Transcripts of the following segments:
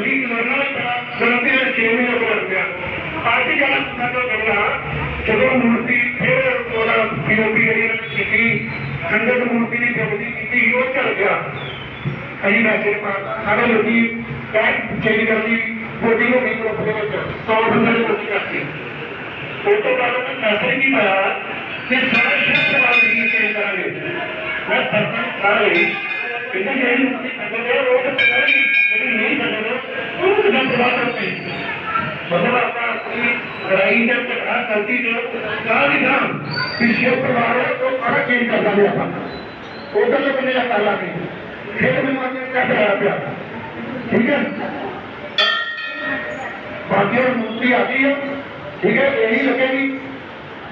ਜਲਦੀ ਕਰਨਾ ਤਾਂ ਗਲਤੀ ਦੇ ਛੇ ਮਹੀਨੇ ਹੋ ਗਿਆ ਅੱਜ ਗੱਲ ਸਾਡਾ ਬਗਲਾ ਜਦੋਂ ਮੂਰਤੀ ਫਿਰ ਉਹਦਾ ਪੀਓਪੀ ਜਿਹੜੀ ਇਹਨਾਂ ਨੇ ਕੀਤੀ ਸੰਗਤ ਮੂਰਤੀ ਦੀ ਬੇਬਦੀ ਕੀਤੀ ਉਹ ਚੱਲ ਗਿਆ। ਅਸੀਂ ਵੈਸੇ ਪਾਤਾ ਸਾਰੇ ਲੋਕੀ ਕਹਿ ਚੇਂਜ ਕਰਦੀ ਵੋਟਿੰਗ ਹੋ ਗਈ ਗਰੁੱਪ ਦੇ ਵਿੱਚ 100 ਬੰਦੇ ਨੇ ਵੋਟਿੰਗ ਕਰਤੀ। ਉਹ ਤੋਂ ਬਾਅਦ ਉਹਨੇ ਮੈਸੇਜ ਕੀ ਪਾਇਆ ਕਿ ਸਾਰੇ ਸ਼ਹਿਰ ਵਾਲੇ ਦੀ ਚੇਂਜ ਕਰਾਂਗੇ। ਮੈਂ ਸਰਪੰਚ ਸਾਰੇ ਲੜਾਈ ਦੇ ਝਗੜਾ ਕਰਦੀ ਜੋ ਕਾਹ ਦੀ ਗਾਂ ਪਿਛੇ ਪਰਿਵਾਰ ਹੈ ਉਹ ਚੇਂਜ ਕਰ ਦਾਂਗੇ ਆਪਾਂ। ਉਧਰ ਦੇ ਬੰਦੇ ਦਾ ਕਰ ਲਾਂਗੇ ਫਿਰ ਵੀ ਮਾਰ ਕੇ ਕੱਢ ਰਿਹਾ ਪਿਆ ਠੀਕ ਹੈ? ਬਾਕੀ ਮੂਰਤੀ ਆ ਗਈ ਹੈ ਠੀਕ ਹੈ? ਇਹੀ ਲੱਗੇਗੀ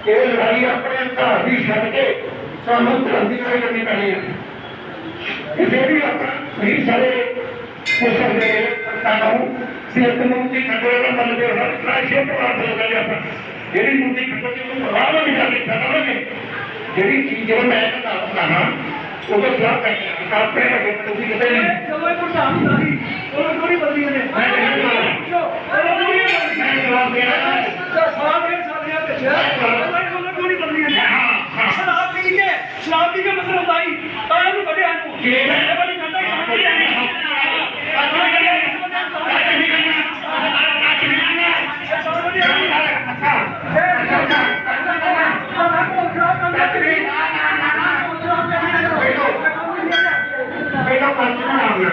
ਇਹ ਲੜਾਈ ਆਪਣੇ ਘਰ ਦੀ ਛੱਡ ਕੇ ਸਾਨੂੰ ਧਰਮ ਦੀ ਲੜਾਈ ਕਰਨੀ ਪੈਣੀ ਹੈ। ਕਿਸੇ ਵੀ ਆਪਣਾ ਨਹੀਂ ਸਾਰੇ ਕੋਸ਼ਿਸ਼ ਦੇ ਕਰਦਾ ਹੂੰ ਸਿਰਫ ਮੂਰਤੀ ਕੰਟਰੋਲ ਦਾ ਮਤਲਬ ਹੈ ਕਿ ਸ਼ੇ ਪ੍ਰਵਾਹ ਹੋ ਗਿਆ। ਆਪਾਂ ਜਿਹੜੀ ਮੂਰਤੀ ਕੰਟਰੋਲ ਦੀ ਉਹਨੂੰ ਪ੍ਰਵਾਹ ਨਹੀਂ ਕਰਨੀ ਚਾਹਾਂਗੇ ਜਿਹੜੀ ਚੀਜ਼ ਜਦੋਂ ਮੈਂ ਕਹਿੰਦਾ ਹਾਂ ਉਹਦਾ ਸਲਾਹ ਕਰਨੀ ਆਪਣੇ ਲੱਗੇ ਤੁਸੀਂ ਕਿਤੇ ਨਹੀਂ। ਚਲੋ ਇਹ ਪ੍ਰਧਾਨ ਸਾਰੀ ਉਹ ਥੋੜੀ ਬਦਲੀ ਨੇ ਮੈਂ ਕਹਿੰਦਾ ਮੈਂ ਜਵਾਬ ਦੇਣਾ। ਸ਼ਰਾਬ ਇਹ ਸਾਡੀਆਂ ਵਿੱਚ ਉਹਨਾਂ ਕੋਲ ਨਹੀਂ ਬਦਲੀਆਂ ਨੇ ਸ਼ਰਾਬ ਪੀ ਕੇ ਸ਼ਰਾਬ ਪੀ ਕੇ ਮਸਲਾ ਹੁੰਦਾ ਹੀ ਤਾਂ ਇਹਨੂੰ ਕੱਢਿਆ ਇਹਨੂੰ ਜੇ ਮੈਂ- ਇਹ ਵਾਲੀ ਗੰਦਾ ਕੰਮ ਨਹੀਂ ਪਹਿਲਾਂ ਪੰਜ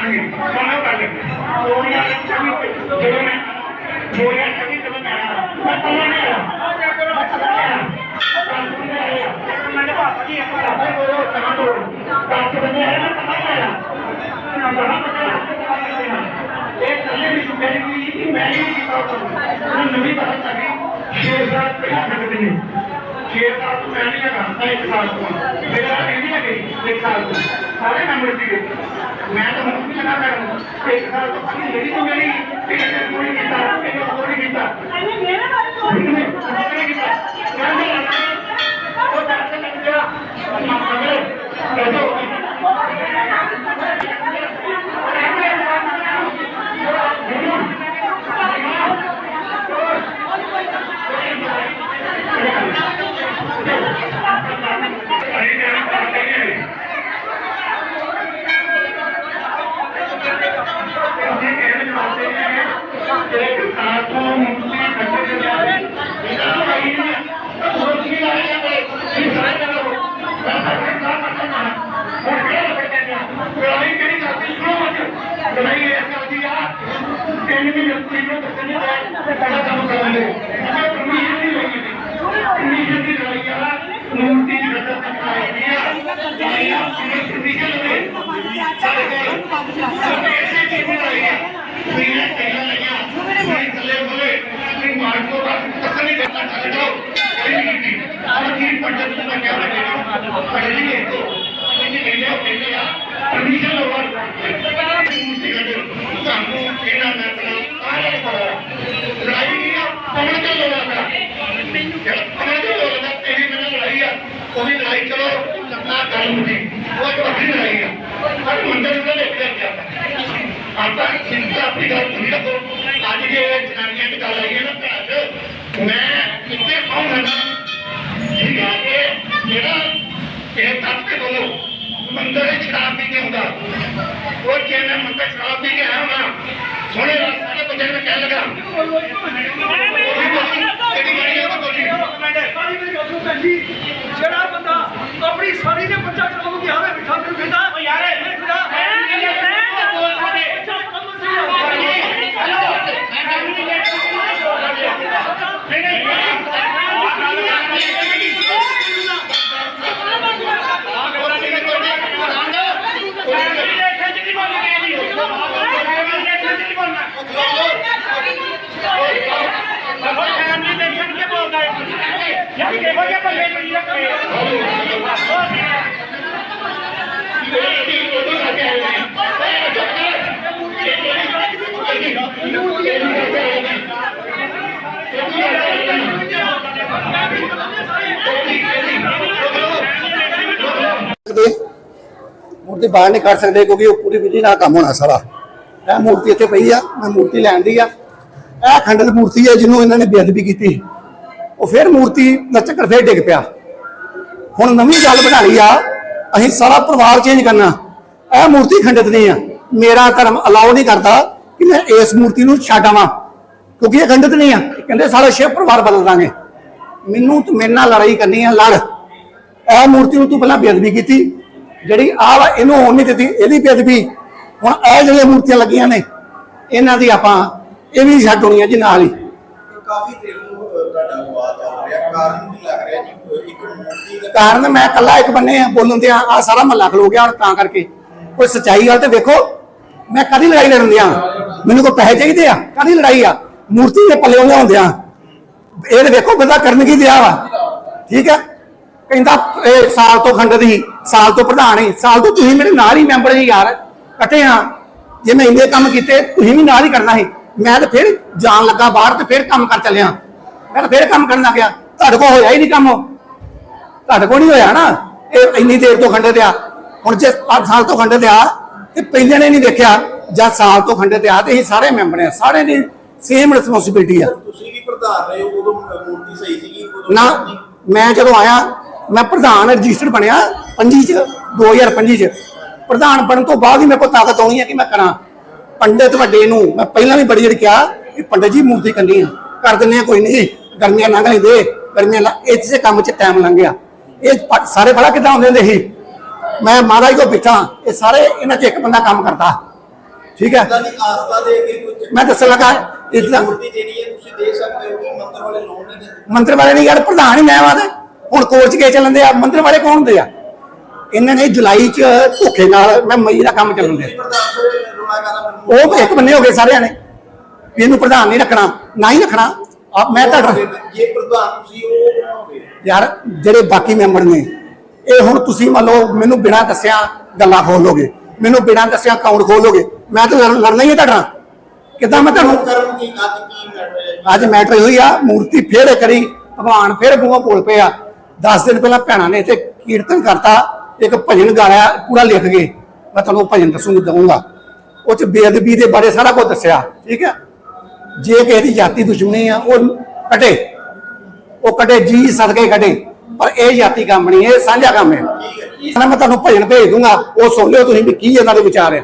ਆਣਗੇ ਸੁਣੋ ਗੱਲ ਦੋ ਹਜ਼ਾਰ ਛੱਬੀ ਜਦੋਂ ਮੈਂ ਦੋ ਹਜ਼ਾਰ ਛੱਬੀ ਜਦੋਂ ਮੈਂ ਆਇਆ, ਮੈਂ ਪਹਿਲਾਂ ਨਹੀਂ ਆਇਆ। ਮੈਂ ਪਹਿਲਾਂ ਨਹੀਂ ਆਇਆ। ਮੈਂ ਨਵੀਂ ਬਾਤ ਕਰੀ 6000 ਰੁਪਏ ਲੱਗਦੇ ਨੇ। 6 ਸਾਲ ਤੋਂ ਮੈਂ ਨਹੀਂ ਲਗਾਉਂਦਾ ਇੱਕ ਸਾਲ ਤੋਂ। ਮੇਰਾ ਨਹੀਂ ਹੈ ਕਿ ਇੱਕ ਸਾਲ ਤੋਂ। ਸਾਰੇ ਨੰਬਰ ਦੀ ਮੈਂ ਤਾਂ ਮੁੱਖ ਵੀ ਲਗਾ ਕਰੂੰ ਇੱਕ ਸਾਲ ਤੋਂ ਕੋਈ ਮੇਰੀ ਤੋਂ ਮੇਰੀ ਇਹ ਕੋਈ ਨਹੀਂ ਕੀਤਾ ਇਹ ਕੋਈ ਨਹੀਂ ਕੀਤਾ। ਮੇਰਾ ਬਾਰੇ ਕੋਈ ਨਹੀਂ ਕੀਤਾ। ਤਿੰਨ ਵੀ ਕੁੜੀ ਨੂੰ ਦੱਸਣੀ ਹੈ ਬੜਾ ਕੰਮ ਕਰਾਂਗੇ ਮੈਂ ਪਰਮਿਸ਼ਨ ਨਹੀਂ ਲਈ ਪਰਮਿਸ਼ਨ ਦੀ ਲੜਾਈ ਆ ਮੂਰਤੀ ਦੀ ਗੱਦਾ ਤੱਕ ਆਈ ਨਹੀਂ ਆ ਲੜਾਈ ਆ ਪਰਮਿਸ਼ਨ ਦੇ ਸਾਰੇ ਸਾਰੇ ਐਸੇ ਚੀਜ਼ ਦੀ ਲੜਾਈ ਆ ਵੀਰੇ ਕਹਿਣਾ ਲੱਗਿਆ ਮੈਂ ਥੱਲੇ ਬੋਲੇ ਕਿ ਮਾਰ ਕੋ ਬਾਤ ਤਸਲੀ ਕਰਨਾ ਚਾਹੋ ਕੋਈ ਨਹੀਂ ਕੀਤੀ ਆਹ ਕੀ ਪੰਡਤ ਨੂੰ ਮੈਂ ਕਿਹਾ ਲੱਗੇਗਾ ਪੜ੍ਹਨੀ ਹੈ ਤੋ ਇਹ ਕਹਿੰਦੇ ਹੋ ਕਹਿੰਦੇ ਆ ਪਰਮਿਸ਼ਨ ਲਵਾ ਮੁੰਡੇ ਕਹਿੰਦੇ ਤੁਹਾਨੂੰ ਕਿਹੜਾ ਮੈਂ ਬਣਾ ਆਹ ਬੜਾ ਲੜਾਈ ਨਹੀਂ ਆ ਪਵਨ ਤੇ ਲੜਾ ਮੇਰਾ ਜਿਹੜਾ ਪਵਨ ਤੇ ਲੜਾ ਤੇਰੀ ਮੇਰੇ ਲੜਾਈ ਆ ਉਹਦੀ ਲੜਾਈ ਚਲੋ ਲੱਗਾ ਗੱਲ ਮੁੱਕੀ ਉਹ ਇੱਕ ਵੱਖਰੀ ਲੜਾਈ ਆ ਪਰ ਮੰਦਰ ਨੂੰ ਲੈ ਕੇ ਗਿਆ ਆਪਾਂ ਚਿੰਤਾ ਆਪਣੀ ਗੱਲ ਨਹੀਂ ਰੱਖੋ ਅੱਜ ਜੇ ਜਨਾਨੀਆਂ ਦੀ ਗੱਲ ਆਈ ਹੈ ਨਾ ਭਰਾ ਚ ਮੈਂ ਇੱਥੇ ਕਹੂੰਗਾ ਠੀਕ ਹੈ ਕਿ ਜਿਹੜਾ ਇਹ ਤੱਕ ਕੇ ਬੋਲੋ ਮੰਦਰ ਵਿੱਚ ਸ਼ਰਾਬ ਕੇ ਹੁੰਦਾ ਉਹ ਜੇ ਮੈਂ ਮੰਦਰ ਸ਼ਰਾਬ ਪੀ ਕੇ ਆਇਆ ਹਾਂ ਸੋਹਣੇ ਸਾਰੇ ਬੰਦੇ ਨੂੰ ਕਹਿ ਲਗਾ। ਜਿਹੜਾ ਬੰਦਾ ਆਪਣੀ ਸਾਰੀ ਦੇ ਬੱਚਾ ਚਲਾਉਣ ਗਿਆ ਹੋਵੇ ਬਿਠਾ ਕੇ ਕਹਿੰਦਾ ਓ ਯਾਰ ਇਹ ਖੜਾ ਉਹਦੇ ਬੰਦੇ ਨਹੀਂ ਰੱਖੇ ਸਕਦੇ ਮੂਰਤੀ ਬਾਹਰ ਨਹੀਂ ਕੱਢ ਸਕਦੇ ਕਿਉਂਕਿ ਉਹ ਪੂਰੀ ਵਿਧੀ ਨਾਲ ਕੰਮ ਹੋਣਾ ਸਾਰਾ। ਇਹ ਮੂਰਤੀ ਇੱਥੇ ਪਈ ਆ, ਮੈਂ ਮੂਰਤੀ ਲੈਣ ਦੀ ਆ। ਇਹ ਖੰਡਿਤ ਮੂਰਤੀ ਹੈ ਜਿਹਨੂੰ ਇਹਨਾਂ ਨੇ ਬੇਅਦਬੀ ਕੀਤੀ। ਉਹ ਫਿਰ ਮੂਰਤੀ ਦਾ ਚੱਕਰ ਫਿਰ ਡਿੱਗ ਪਿਆ। ਹੁਣ ਨਵੀਂ ਗੱਲ ਬਣਾ ਲਈ ਆ, ਅਸੀਂ ਸਾਰਾ ਪਰਿਵਾਰ ਚੇਂਜ ਕਰਨਾ। ਇਹ ਮੂਰਤੀ ਖੰਡਿਤ ਨਹੀਂ ਆ। ਮੇਰਾ ਧਰਮ ਅਲਾਉ ਨਹੀਂ ਕਰਦਾ ਕਿ ਮੈਂ ਇਸ ਮੂਰਤੀ ਨੂੰ ਛੱਡ ਆਵਾਂ, ਕਿਉਂਕਿ ਇਹ ਖੰਡਿਤ ਨਹੀਂ ਆ। ਕਹਿੰਦੇ ਸਾਰਾ ਸ਼ਿਵ ਪਰਿਵਾਰ ਬਦਲ ਦਾਂਗੇ। ਮੈਨੂੰ ਤੂੰ ਮੇਰੇ ਨਾਲ ਲੜਾਈ ਕਰਨੀ ਆ, ਲੜ। ਇਹ ਮੂਰਤੀ ਨੂੰ ਤੂੰ ਪਹਿਲਾਂ ਬੇਅਦਬੀ ਕੀਤੀ। ਜਿਹੜੀ ਆ ਵਾ, ਇਹਨੂੰ ਹੋਣ ਨਹੀਂ ਦਿੱਤੀ, ਇਹਦੀ ਬੇਅਦਬੀ। ਹੁਣ ਇਹ ਜਿਹੜੀਆਂ ਮੂਰਤੀਆਂ ਲੱਗੀਆਂ ਨੇ, ਇਹਨਾਂ ਦੀ ਆਪਾਂ ਇਹ ਵੀ ਛੱਡ ਹੋਣੀ ਹੈ ਜੀ ਨਾਲ ਹੀ। ਕਾਫੀ ਦੇਰ ਤੁਹਾਡਾ ਵਿਵਾਦ ਚੱਲ ਰਿਹਾ? ਕਾਰਨ ਕੀ ਲੱਗ ਰਿਹਾ ਜੀ? ਇੱਕ ਮੂਰਤੀ ਦਾ ਕਾਰਨ ਮੈਂ ਇਕੱਲਾ ਇੱਕ ਬੰਨੇ ਬੋਲਣ ਤੇ ਆ ਆਹ ਸਾਰਾ ਮਹੱਲਾ ਖਲੋ ਗਿਆ ਹੁਣ ਤਾਂ ਕਰਕੇ। ਕੋਈ ਸਚਾਈ ਗੱਲ ਤੇ ਵੇਖੋ, ਮੈਂ ਕਦੀ ਲੜਾਈ ਲੜਨ ਦਿਆਂ? ਮੈਨੂੰ ਕੋਈ ਪੈਸੇ ਚਾਹੀਦੇ ਆ? ਕਦੀ ਲੜਾਈ ਆ? ਮੂਰਤੀ ਦੇ ਪੱਲੇ ਲਿਆਉਂਦੇ ਆ। ਇਹ ਤੇ ਵੇਖੋ ਬੰਦਾ ਕਰਨ ਕੀ ਦਿਆ ਵਾ। ਠੀਕ ਹੈ ਕਹਿੰਦਾ, ਇਹ ਸਾਲ ਤੋਂ ਖੰਡਤ ਹੀ, ਸਾਲ ਤੋਂ ਪ੍ਰਧਾਨ ਹੀ, ਸਾਲ ਤੋਂ ਤੁਸੀਂ ਮੇਰੇ ਨਾਲ ਹੀ ਮੈਂਬਰ ਜੀ ਯਾਰ, ਇਕੱਠੇ ਆ। ਜੇ ਮੈਂ ਇੰਨੇ ਕੰਮ ਕੀਤੇ, ਤੁਸੀਂ ਵੀ ਨਾਲ ਹੀ ਕਰਨਾ ਸੀ। ਮੈਂ ਤਾਂ ਫਿਰ ਜਾਣ ਲੱਗਾ ਬਾਹਰ ਤੇ ਫਿਰ ਕੰਮ ਕਰ ਚੱਲਿਆ। ਮੈਂ ਤਾਂ ਫਿਰ ਕੰਮ ਕਰਨ ਲੱਗ ਗਿਆ। ਤੁਹਾਡੇ ਕੋਲ ਹੋਇਆ ਹੀ ਨਹੀਂ ਕੰਮ ਤੁਹਾਡੇ ਕੋਲ ਨਹੀਂ ਹੋਇਆ ਨਾ। ਇਹ ਇੰਨੀ ਦੇਰ ਤੋਂ ਖੰਡਿਤ ਆ ਹੁਣ ਜੇ 5 ਸਾਲ ਤੋਂ ਖੰਡਿਤ ਆ ਤੇ ਪਹਿਲੇ ਨੇ ਨਹੀਂ ਦੇਖਿਆ। ਜਦ ਸਾਲ ਤੋਂ ਖੰਡਿਤ ਆ ਤੇ ਅਸੀਂ ਸਾਰੇ ਮੈਂਬਰ ਆ। ਸਾਰੇ ਦੀ ਸੇਮ ਰਿਸਪੌਂਸਿਬਿਲਟੀ ਆ। ਤੁਸੀਂ ਵੀ ਪ੍ਰਧਾਨ ਰਹੇ ਉਦੋਂ ਮੂਰਤੀ ਸਹੀ ਸੀਗੀ ਉਦੋਂ ਨਾ ਮੈਂ ਜਦੋਂ ਆਇਆ ਮੈਂ ਪ੍ਰਧਾਨ ਰਜਿਸਟਰ ਬਣਿਆ 25 ਚ 2025 ਚ। ਪ੍ਰਧਾਨ ਬਣਨ ਤੋਂ ਬਾਅਦ ਹੀ ਮੇਰੇ ਕੋਲ ਤਾਕਤ ਆਉਣੀ ਹੈ ਕਿ ਮੈਂ ਕਰਾਂ। ਪੰਡਿਤ ਵੱਡੇ ਨੂੰ ਮੈਂ ਪਹਿਲਾਂ ਵੀ ਬੜੀ ਜਿਹੜੀ ਕਿਹਾ ਕਿ ਪੰਡਿਤ ਜੀ ਮੂਰਤੀ ਕੰਨੀ ਆ। ਕਰ ਦਿੰਦੇ ਆ ਕੋਈ ਨਹੀਂ। ਗਰਮੀਆਂ ਲੰਘ ਲੈਂਦੇ ਗਰਮੀਆਂ ਲੰਘ- ਇਸੇ ਕੰਮ 'ਚ ਟਾਈਮ ਲੰਘ ਗਿਆ ਇਹ ਸਾਰੇ ਬੜਾ ਕਿਦਾਂ ਹੁੰਦੇ ਹੁੰਦੇ ਸੀ? ਮੈਂ ਮਹਾਰਾਜ ਕੋ ਬਿਠਾ ਇਹ ਸਾਰੇ ਇਹਨਾਂ 'ਚ ਇੱਕ ਬੰਦਾ ਕੰਮ ਕਰਦਾ। ਠੀਕ ਹੈ? ਇਦਾਂ ਦੀ ਦੇ ਮੈਂ ਦੱਸਣ ਲੱਗਾ ਦਿੰਦੇ। ਮੰਤਰੀ ਵਾਲੇ ਨਹੀਂ ਯਾਰ ਪ੍ਰਧਾਨ ਹੀ ਮੈਂ ਵਾਦੇ ਹੁਣ ਕੋਚ ਕੇ ਚੱਲਦੇ ਆ ਮੰਤਰੀ ਵਾਲੇ ਕੌਣ ਹੁੰਦੇ ਆ? ਇਹਨਾਂ ਨੇ ਜੁਲਾਈ ਚ ਧੋਖੇ ਨਾਲ ਮੈਂ ਮਈ ਦਾ ਕੰਮ ਚੱਲਣ ਕਰਨਾ ਉਹ ਇੱਕ ਬੰਨੇ ਹੋ ਗਏ ਸਾਰਿਆਂ ਨੇ। ਵੀ ਇਹਨੂੰ ਪ੍ਰਧਾਨ ਨਹੀਂ ਰੱਖਣਾ ਨਾ ਹੀ ਰੱਖਣਾ। ਆ ਮੈਂ ਤੁਹਾਡਾ ਜੇ ਪ੍ਰਧਾਨ ਤੁਸੀਂ ਉਹ ਬਣਾਓਗੇ? ਯਾਰ ਜਿਹੜੇ ਬਾਕੀ ਮੈਂਬਰ ਨੇ ਇਹ ਹੁਣ ਤੁਸੀਂ ਮੰਨ ਲਓ ਮੈਨੂੰ ਬਿਨਾਂ ਦੱਸਿਆ ਗੱਲਾਂ ਖੋਲੋਗੇ ਮੈਨੂੰ ਬਿਨਾਂ ਦੱਸਿਆ ਅਕਾਊਂਟ ਖੋਲੋਗੇ ਮੈਂ ਤਾਂ ਲੜ- ਲੜਨਾ ਹੀ ਹੈ ਤੁਹਾਡਾ ਕਿੱਦਾਂ ਮੈਂ ਤੁਹਾਨੂੰ ਕਰਨ ਕੀ ਅੱਜ ਕੀ ਮੈਟਰ? ਅੱਜ ਮੈਟਰ ਹੋਈ ਆ ਮੂਰਤੀ ਫੇਰ ਕਰੀ ਭਗਵਾਨ ਫੇਰ ਬੂਹਾ ਬੋਲ ਪਿਆ 10 ਦਿਨ ਪਹਿਲਾਂ ਭੈਣਾਂ ਨੇ ਇੱਥੇ ਕੀਰਤਨ ਕਰਤਾ ਇੱਕ ਭਜਨ ਗਾਇਆ ਪੂਰਾ ਲਿਖ ਕੇ। ਮੈਂ ਤੁਹਾਨੂੰ ਭਜਨ ਦੱਸੂਗਾ ਦਊਂਗਾ। ਉਹ ਚ ਬੇਅਦਬੀ ਦੇ ਬਾਰੇ ਸਾਰਾ ਕੁਝ ਦੱਸਿਆ ਠੀਕ ਹੈ? ਜੇ ਕਿਸੇ ਦੀ ਜਾਤੀ ਦੁਸ਼ਮਣੀ ਆ ਉਹ ਕਟੇ ਉਹ ਕਟੇ ਜੀ ਸਦਕੇ ਕਟੇ ਪਰ ਇਹ ਜਾਤੀ ਕੰਮ ਨਹੀਂ ਇਹ ਸਾਂਝਾ ਕੰਮ ਹੈ। ਨਾ ਮੈਂ ਤੁਹਾਨੂੰ ਭਜਨ ਭੇਜ ਦੂੰਗਾ। ਉਹ ਸੁਣ ਲਿਓ ਤੁਸੀਂ ਵੀ ਕੀ ਇਹਨਾਂ ਦੇ ਵਿਚਾਰ ਆ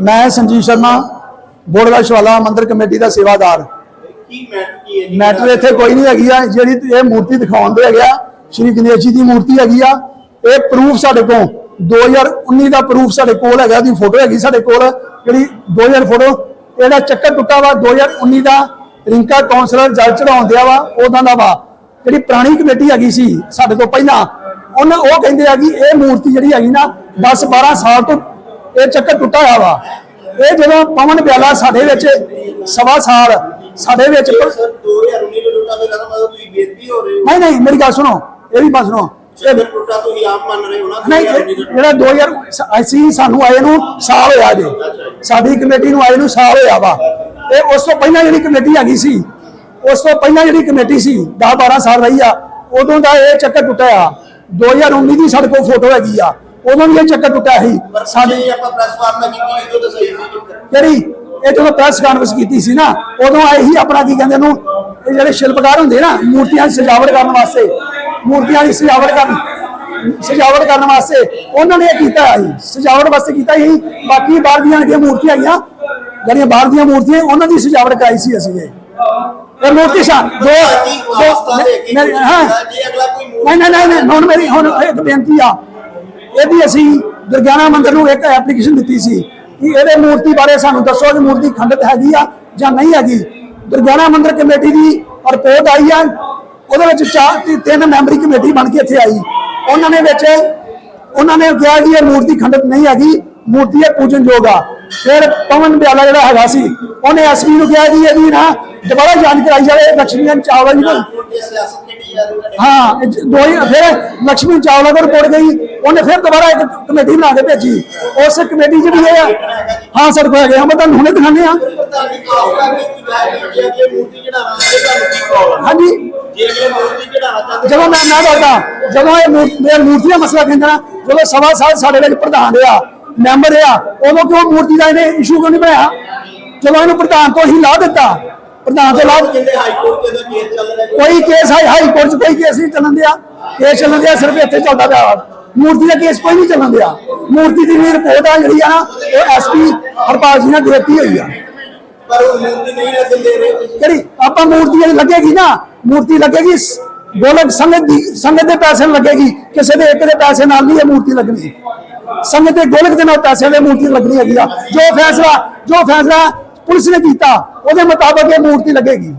ਮੈਂ ਸੰਜੀਵ ਸ਼ਰਮਾ ਬੋੜਵਾ ਸ਼ਵਾਲਾ ਮੰਦਿਰ ਕਮੇਟੀ ਦਾ ਸੇਵਾਦਾਰ। ਕੀ ਮੈਟਰ ਕੀ ਹੈ ਜੀ? ਮੈਟਰ ਇੱਥੇ ਕੋਈ ਨਹੀਂ ਹੈਗੀ ਆ। ਜਿਹੜੀ ਇਹ ਮੂਰਤੀ ਦਿਖਾਉਂਦੇ ਹੈਗੇ ਆ ਸ਼੍ਰੀ ਗਣੇਸ਼ ਜੀ ਦੀ ਮੂਰਤੀ ਹੈਗੀ ਆ। ਇਹ ਪ੍ਰੂਫ ਸਾਡੇ ਕੋਲ। 2019 ਦਾ ਪ੍ਰੂਫ ਸਾਡੇ ਕੋਲ ਹੈਗਾ। ਦੀ ਫੋਟੋ ਹੈਗੀ ਸਾਡੇ ਕੋਲ। ਜਿਹੜੀ 2000 ਫੋਟੋ ਇਹਦਾ ਚੱਕਰ ਟੁੱਟਾ ਵਾ 2019 ਦਾ ਰਿੰਕਾ ਕਾਉਂਸਲਰ ਜਲ ਚੜਾਉਂਦਿਆ ਵਾ ਉਹਦਾਂ ਦਾ ਵਾ। ਜਿਹੜੀ ਪੁਰਾਣੀ ਕਮੇਟੀ ਹੈਗੀ ਸੀ ਸਾਡੇ ਤੋਂ ਪਹਿਲਾਂ ਉਹਨਾਂ ਉਹ ਕਹਿੰਦੇ ਆ ਕਿ ਇਹ ਮੂਰਤੀ ਜਿਹੜੀ ਹੈਗੀ ਨਾ 10 12 ਸਾਲ ਤੋਂ ਇਹ ਚੱਕਰ ਟੁੱਟਾ ਹੋਇਆ ਵਾ। ਇਹ ਜਦੋਂ ਪਵਨ ਬਿਆਲਾ ਸਾਡੇ ਵਿੱਚ ਸਵਾ ਸਾਲ ਸਾਡੇ ਵਿੱਚ ਜੇ ਸਰ 2019 ਵਿੱਚ ਟੁੱਟਾ ਤੇ ਲੱਗਦਾ ਮਤਲਬ ਤੁਸੀਂ ਬੇਦਬੀ ਹੋ ਰਹੇ ਹੋ? ਨਹੀਂ ਨਹੀਂ ਮੇਰੀ ਗੱਲ ਸੁਣੋ ਇਹ ਵੀ ਬਾਤ ਸੁਣੋ। ਇਹ ਟੁੱਟਾ ਤੁਸੀਂ ਆਪ ਮੰਨ ਰਹੇ ਹੋ ਨਾ ਨਹੀਂ 2019 ਇਹ ਦਾ ਜਿਹੜਾ 2000 ਸ- ਅਸੀਂ ਸਾਨੂੰ ਆਏ ਨੂੰ ਸਾਲ ਹੋਇਆ ਜੇ। ਸਾਡੀ ਕਮੇਟੀ ਨੂੰ ਆਏ ਨੂੰ ਸਾਲ ਹੋਇਆ ਵਾ। ਇਹ ਉਸ ਤੋਂ ਪਹਿਲਾਂ ਜਿਹੜੀ ਕਮੇਟੀ ਹੈਗੀ ਸੀ ਉਸ ਤੋਂ ਪਹਿਲਾਂ ਜਿਹੜੀ ਕਮੇਟੀ ਸੀ 10 12 ਸਾਲ ਰਹੀ ਆ ਉਦੋਂ ਦਾ ਇਹ ਚੱਕਰ ਟੁੱਟਿਆ ਆ। 2019 ਦੀ ਸਾਡੇ ਕੋਲ ਫੋਟੋ ਹੈਗੀ ਆ ਉਦੋਂ ਵੀ ਇਹ ਚੱਕਰ ਟੁੱਟਿਆ ਸੀ। ਸਾਡੇ ਆਪਾਂ ਪ੍ਰੈਸ ਵਾਰਤਾ ਕੀਤੀ ਉਦੋਂ ਤਾਂ ਸਹੀ ਸੀ ਜਿਹੜੀ ਇਹ ਜਦੋਂ ਪ੍ਰੈਸ ਕਾਨਫਰੰਸ ਕੀਤੀ ਸੀ ਨਾ ਉਦੋਂ ਆਏ ਹੀ ਆਪਣਾ ਕੀ ਕਹਿੰਦੇ ਨੂੰ ਇਹ ਜਿਹੜੇ ਸ਼ਿਲਪਕਾਰ ਹੁੰਦੇ ਨਾ ਮੂਰਤੀਆਂ ਦੀ ਸਜਾਵਟ ਕਰਨ ਵਾਸਤੇ ਮੂਰਤੀਆਂ ਦੀ ਸਜਾਵਟ ਕਰਨ। ਸਜਾਵਟ ਕਰਨ ਵਾਸਤੇ ਉਹਨਾਂ ਨੇ ਇਹ ਕੀਤਾ ਸੀ। ਸਜਾਵਟ ਵਾਸਤੇ ਕੀਤਾ ਸੀ। ਬਾਕੀ ਬਾਹਰ ਦੀਆਂ ਜਿਹੜੀਆਂ ਮੂਰਤੀਆਂ ਹੈਗੀਆਂ ਜਿਹੜੀਆਂ ਬਾਹਰ ਦੀਆਂ ਮੂਰਤੀਆਂ ਉਹਨਾਂ ਦੀ ਸਜਾਵਟ ਕਰਾਈ ਸੀ ਅਸੀਂ ਇਹ। ਇਹ ਮੂਰਤੀ ਸ਼ਾ ਦੋ ਜੀ ਹਾਂ। ਨਹੀਂ ਨਹੀਂ ਨਹੀਂ ਹੁਣ ਮੇਰੀ ਹੁਣ ਇੱਕ ਬੇਨਤੀ ਆ। ਇਹਦੀ ਅਸੀਂ ਦੁਰਗਿਆਨਾ ਮੰਦਿਰ ਨੂੰ ਇੱਕ ਐਪਲੀਕੇਸ਼ਨ ਦਿੱਤੀ ਸੀ ਕਿ ਇਹਦੇ ਮੂਰਤੀ ਬਾਰੇ ਸਾਨੂੰ ਦੱਸੋ ਕਿ ਮੂਰਤੀ ਖੰਡਿਤ ਹੈਗੀ ਆ ਜਾਂ ਨਹੀਂ ਹੈਗੀ। ਦੁਰਗਿਆਨਾ ਮੰਦਿਰ ਕਮੇਟੀ ਦੀ ਰਿਪੋਰਟ ਆਈ ਆ। ਉਹਦੇ ਵਿੱਚ ਚਾਰ ਤਿੰਨ ਮੈਂਬਰੀ ਕਮੇਟੀ ਬਣ ਕੇ ਇੱਥੇ ਆਈ। ਉਹਨਾਂ ਨੇ ਵਿੱਚ, ਉਹਨਾਂ ਨੇ ਕਿਹਾ ਕਿ ਇਹ ਮੂਰਤੀ ਖੰਡਿਤ ਨਹੀਂ ਹੈਗੀ, ਮੂਰਤੀ ਇਹ ਪੂਜਨਯੋਗ ਆ। ਫਿਰ ਪਵਨ ਬਿਆਲਾ ਜਿਹੜਾ ਹੈਗਾ ਸੀ, ਉਹਨੇ ਐਸਪੀ ਨੂੰ ਕਿਹਾ ਜੀ ਇਹਦੀ ਨਾ ਦੁਬਾਰਾ ਜਾਂਚ ਕਰਾਈ ਜਾਵੇ ਲక్ష్ਮੀ ਚਾਵਲਾ ਜੀ ਨੂੰ। ਹੈ ਤੁਹਾਡੇ ਹਾਂ ਇਹ 'ਚ ਦੋ ਹੀ ਫਿਰ ਲక్ష్ਮੀ ਚਾਵਲਾ ਕੋਲ ਰਿਪੋਰਟ ਗਈ ਉਹਨੇ ਫਿਰ ਦੁਬਾਰਾ ਇੱਕ ਕਮੇਟੀ ਬਣਾ ਕੇ ਭੇਜੀ ਉਸ ਕਮੇਟੀ 'ਚ ਵੀ ਇਹ ਆ ਹਾਂ ਸਰ ਕੋਈ ਗਿਆ ਮੈਂ ਤੁਹਾਨੂੰ ਹੁਣੇ ਦਿਖਾਉਂਦੇ ਆ ਤੁਹਾਡੀ ਆਸਰਾ ਕੀਤੀ ਜਾਏ ਕਿ ਅਗਲੇ ਮੂਰਤੀ ਚੜਾਉਣਾ ਤੇ ਤੁਹਾਨੂੰ ਕੀ ਪ੍ਰੋਬਲਮ ਹਾਂਜੀ ਜੇ ਅਗਲੇ ਮੂਰਤੀ ਚੜਾਉਣਾ ਚਾਹੁੰਦੇ ਜਦੋਂ ਮੈਂ ਨਾ ਕਰਦਾ ਜਦੋਂ ਇਹ ਮੂਰ- ਮੇਰਾ ਮੂਰਤੀ ਦਾ ਮਸਲਾ ਕਹਿੰਦਾ ਨਾ ਜਦੋਂ ਸਵਾ ਸਾਲ ਸਾਡੇ ਵਿੱਚ ਪ੍ਰਧਾਨ ਰਿਹਾ ਮੈਂਬਰ ਰਿਹਾ ਉਦੋਂ ਕਿਉਂ ਮੂਰਤੀ ਦਾ ਇਹਨੇ ਇਸ਼ੂ ਕਿਉਂ ਨਹੀਂ ਬਣਾਇਆ ਜਦੋਂ ਇਹਨੂੰ ਪ੍ਰਧਾਨ ਤੋਂ ਹੀ ਲਾ ਦਿੱਤਾ ਪ੍ਰਧਾਨ ਤੋਂ ਲਾ ਕਹਿੰਦੇ ਹਾਈ ਕੋਰਟ ਦੇ ਅੰਦਰ ਕੇਸ ਚੱਲ ਰਿਹਾ ਕੋਈ ਕੇਸ ਹਾਈ ਹਾਈ ਕੋਰਟ 'ਚ ਕੋਈ ਕੇਸ ਨਹੀਂ ਚੱਲਣ ਦਿਆ। ਕੇਸ ਚੱਲਣ ਦਿਆ ਸਿਰਫ ਇੱਥੇ ਚੱਲਦਾ ਪਿਆ ਵਾ। ਮੂਰਤੀ ਦਾ ਕੇਸ ਕੋਈ ਨਹੀਂ ਚੱਲਣ ਦਿਆ। ਮੂਰਤੀ ਦੀ ਜਿਹੜੀ ਰਿਪੋਰਟ ਆ ਜਿਹੜੀ ਆ ਨਾ ਉਹ ਐਸਪੀ ਹਰਪਾਲ ਜੀ ਨੇ ਦੇ ਦਿੱਤੀ ਹੋਈ ਆ। ਪਰ ਉਹ ਮੂਰਤੀ ਨਹੀਂ ਲੱਗਣ ਦੇ ਰਹੇ ਤੁਸੀਂ। ਕਿਹੜੀ? ਆਪਾਂ ਮੂਰਤੀ ਜਿਹੜੀ ਲੱਗੇਗੀ ਨਾ ਮੂਰਤੀ ਲੱਗੇਗੀ ਸ- ਗੋਲਕ ਸੰਗਤ ਦੀ ਸੰਗਤ ਦੇ ਪੈਸੇ ਨਾਲ ਲੱਗੇਗੀ। ਕਿਸੇ ਦੇ ਇੱਕ ਦੇ ਪੈਸੇ ਨਾਲ ਨਹੀਂ ਇਹ ਮੂਰਤੀ ਲੱਗਣੀ। ਸੰਗਤ ਦੇ ਗੋਲਕ ਦੇ ਨਾਲ ਪੈਸੇ ਦੇ ਮੂਰਤੀ ਲੱਗਣੀ ਹੈਗੀ ਆ। ਜੋ ਫੈਸਲਾ ਜੋ ਫੈਸਲਾ ਪੁਲਿਸ ਨੇ ਕੀਤਾ ਉਹਦੇ ਮੁਤਾਬਕ ਇਹ ਮੂਰਤੀ ਲੱਗੇਗੀ।